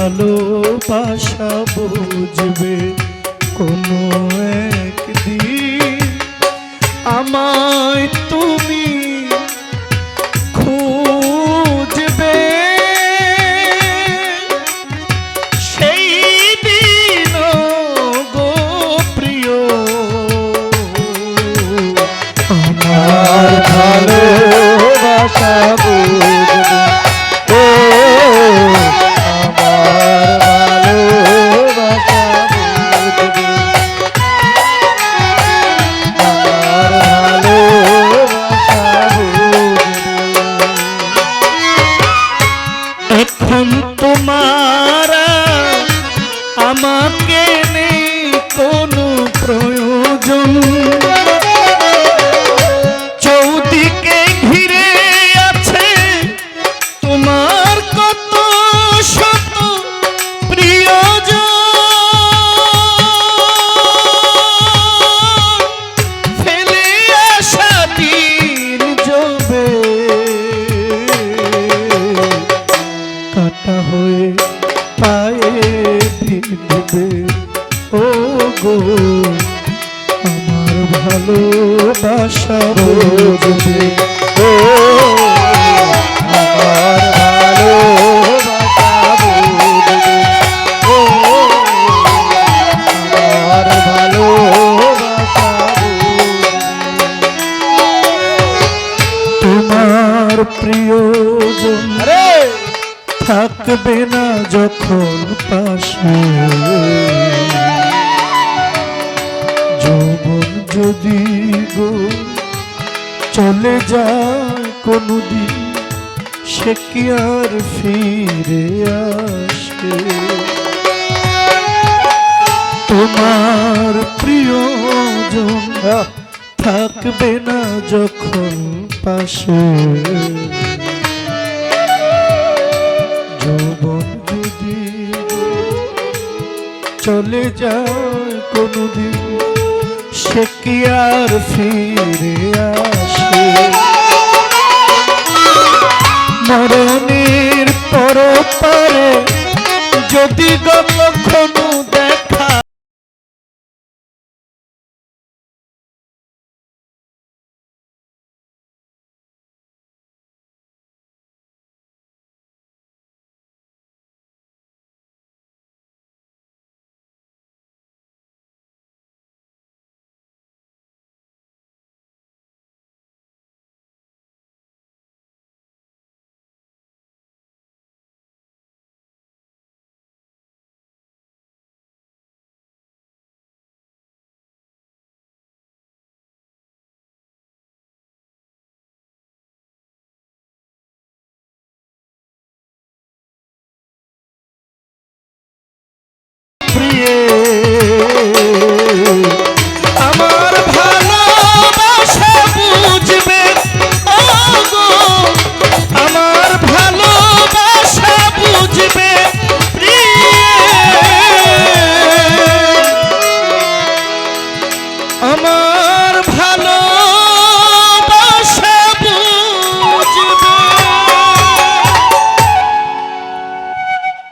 ভালোবাসা বুঝবে কোনো একদিন। আমায় তুমি প্রয়োজন চৌদিকে ঘিরে আছে তোমার কত শত প্রিয়জন। ফেলে আসা দিন যাবে কাটা হয়ে পায়ে ভিড়বে ও গো। ভালোবাসা বুঝবে ও আমার ভালোবাসা বুঝবে ও আমার ভালোবাসা তোমার প্রিয়জন থাকবে না যখন পাশে। যদি গো চলে যায় কোনদিন, সে কি আর ফিরে আসে তোমার প্রিয়জন থাকবে না যখন পাশে। যৌবন যদি চলে যায় কোনদিন সে কি আর ফিরে আসে? মরণের পর পারে যদি গো কখনো